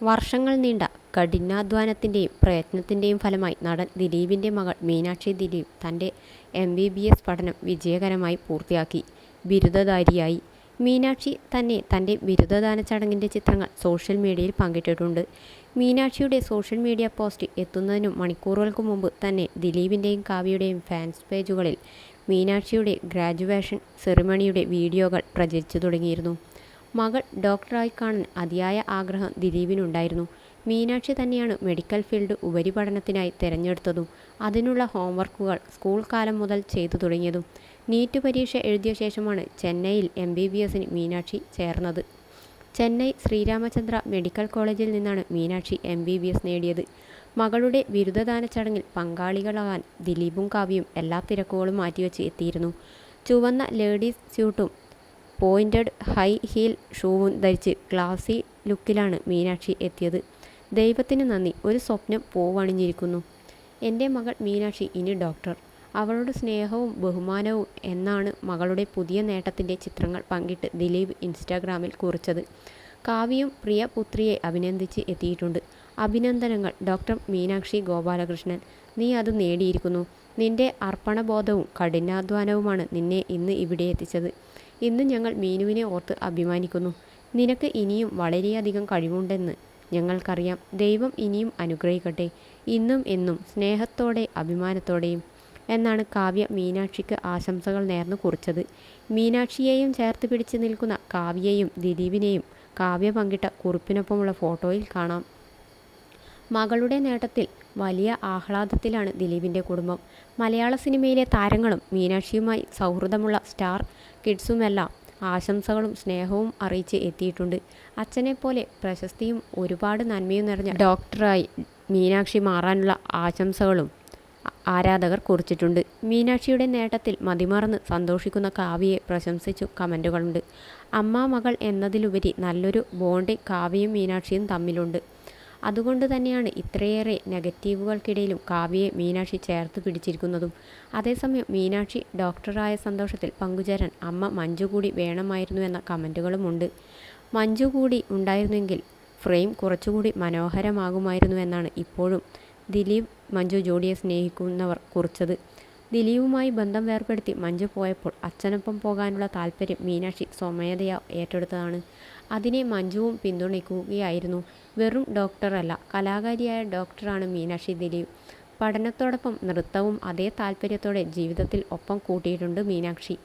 വർഷങ്ങൾ നീണ്ട കഠിനാധ്വാനത്തിന്റെയും പ്രയത്നത്തിന്റെയും ഫലമായി നടൻ ദിലീപിന്റെ മകൾ മീനാക്ഷി ദിലീപ് തന്റെ എം ബി ബി എസ് പഠനം വിജയകരമായി പൂർത്തിയാക്കി ബിരുദധാരിയായി. മീനാക്ഷി തന്നെ തന്റെ ബിരുദദാന ചടങ്ങിന്റെ ചിത്രങ്ങൾ സോഷ്യൽ മീഡിയയിൽ പങ്കിട്ടിട്ടുണ്ട്. മീനാക്ഷിയുടെ സോഷ്യൽ മീഡിയ പോസ്റ്റ് എത്തുന്നതിനും മണിക്കൂറുകൾക്ക് മുമ്പ് തന്നെ ദിലീപിന്റെയും കാവ്യയുടെയും ഫാൻസ് പേജുകളിൽ മീനാക്ഷിയുടെ ഗ്രാജുവേഷൻ സെറിമണിയുടെ വീഡിയോകൾ പ്രചരിച്ചു തുടങ്ങിയിരുന്നു. മകൾ ഡോക്ടറായി കാണാൻ അതിയായ ആഗ്രഹം ദിലീപിനുണ്ടായിരുന്നു. മീനാക്ഷി തന്നെയാണ് മെഡിക്കൽ ഫീൽഡ് ഉപരിപഠനത്തിനായി തിരഞ്ഞെടുത്തതും അതിനുള്ള ഹോംവർക്കുകൾ സ്കൂൾ കാലം മുതൽ ചെയ്തു തുടങ്ങിയതും. നീറ്റ് പരീക്ഷ എഴുതിയ ശേഷമാണ് ചെന്നൈയിൽ എം ബി ബി എസിന് മീനാക്ഷി ചേർന്നത്. ചെന്നൈ ശ്രീരാമചന്ദ്ര മെഡിക്കൽ കോളേജിൽ നിന്നാണ് Meenakshi M B B S നേടിയത്. മകളുടെ ബിരുദദാന ചടങ്ങിൽ പങ്കാളികളാകാൻ ദിലീപും കാവ്യയും എല്ലാ തിരക്കുകളും മാറ്റിവെച്ച് എത്തിയിരുന്നു. ചുവന്ന ലേഡീസ് സ്യൂട്ടും പോയിന്റഡ് ഹൈ ഹീൽ ഷൂവും ധരിച്ച് ക്ലാസി ലുക്കിലാണ് മീനാക്ഷി എത്തിയത്. ദൈവത്തിന് നന്ദി, ഒരു സ്വപ്നം പൂവണിഞ്ഞിരിക്കുന്നു. എന്റെ മകൾ മീനാക്ഷി ഇനി ഡോക്ടർ. അവളുടെ സ്നേഹവും ബഹുമാനവും എന്നാണ് മകളുടെ പുതിയ നേട്ടത്തിന്റെ ചിത്രങ്ങൾ പങ്കിട്ട് ദിലീപ് ഇൻസ്റ്റാഗ്രാമിൽ കുറിച്ചത്. കാവ്യം പ്രിയ പുത്രിയെ അഭിനന്ദിച്ച് എത്തിയിട്ടുണ്ട്. അഭിനന്ദനങ്ങൾ ഡോക്ടർ മീനാക്ഷി ഗോപാലകൃഷ്ണൻ. നീ അത് നേടിയിരിക്കുന്നു. നിന്റെ അർപ്പണബോധവും കഠിനാധ്വാനവുമാണ് നിന്നെ ഇന്ന് ഇവിടെയെത്തിച്ചത്. ഇന്ന് ഞങ്ങൾ മീനുവിനെ ഓർത്ത് അഭിമാനിക്കുന്നു. നിനക്ക് ഇനിയും വളരെയധികം കഴിവുണ്ടെന്ന് ഞങ്ങൾക്കറിയാം. ദൈവം ഇനിയും അനുഗ്രഹിക്കട്ടെ. ഇന്നും എന്നും സ്നേഹത്തോടെ അഭിമാനത്തോടെയും എന്നാണ് കാവ്യ മീനാക്ഷിക്ക് ആശംസകൾ നേർന്നു കുറിച്ചത്. മീനാക്ഷിയെയും ചേർത്ത് പിടിച്ച് നിൽക്കുന്ന കാവ്യയും ദിലീപിനെയും കാവ്യ പങ്കിട്ട കുറിപ്പിനൊപ്പമുള്ള ഫോട്ടോയിൽ കാണാം. മകളുടെ നേട്ടത്തിൽ വലിയ ആഹ്ലാദത്തിലാണ് ദിലീപിന്റെ കുടുംബം. മലയാള സിനിമയിലെ താരങ്ങളും മീനാക്ഷിയുമായി സൗഹൃദമുള്ള സ്റ്റാർ കിഡ്സുമെല്ലാം ആശംസകളും സ്നേഹവും അറിയിച്ച് എത്തിയിട്ടുണ്ട്. അച്ഛനെപ്പോലെ പ്രശസ്തിയും ഒരുപാട് നന്മയും നിറഞ്ഞ ഡോക്ടറായി മീനാക്ഷി മാറാനുള്ള ആശംസകളും ആരാധകർ കുറിച്ചിട്ടുണ്ട്. മീനാക്ഷിയുടെ നേട്ടത്തിൽ മതിമറന്ന് സന്തോഷിക്കുന്ന കാവ്യയെ പ്രശംസിച്ചു കമന്റുകളുണ്ട് അമ്മ മകൾ എന്നതിലുപരി നല്ലൊരു ബോണ്ടി കാവ്യയും മീനാക്ഷിയും തമ്മിലുണ്ട്. അതുകൊണ്ട് തന്നെയാണ് ഇത്രയേറെ നെഗറ്റീവുകൾക്കിടയിലും കാവ്യയെ മീനാക്ഷി ചേർത്ത് പിടിച്ചിരിക്കുന്നതും. അതേസമയം മീനാക്ഷി ഡോക്ടറായ സന്തോഷത്തിൽ പങ്കുചേരാൻ അമ്മ മഞ്ജു കൂടി വേണമായിരുന്നു എന്ന കമന്റുകളുമുണ്ട് മഞ്ജു കൂടി ഉണ്ടായിരുന്നെങ്കിൽ ഫ്രെയിം കുറച്ചുകൂടി മനോഹരമാകുമായിരുന്നു എന്നാണ് ഇപ്പോഴും ദിലീപ് മഞ്ജു ജോഡിയെ സ്നേഹിക്കുന്നവർ കുറിച്ചത്. ദിലീപുമായി ബന്ധം വേർപ്പെടുത്തി മഞ്ജു പോയപ്പോൾ അച്ഛനൊപ്പം പോകാനുള്ള താല്പര്യം മീനാക്ഷി സ്വമേധയാ ഏറ്റെടുത്തതാണ്. അതിനെ മഞ്ജുവും പിന്തുണയ്ക്കുകയായിരുന്നു. വെറും ഡോക്ടറല്ല, കലാകാരിയായ ഡോക്ടറാണ് മീനാക്ഷി ദിലീപ്. പഠനത്തോടൊപ്പം നൃത്തവും അതേ താല്പര്യത്തോടെ ജീവിതത്തിൽ ഒപ്പം കൂട്ടിയിട്ടുണ്ട് മീനാക്ഷി.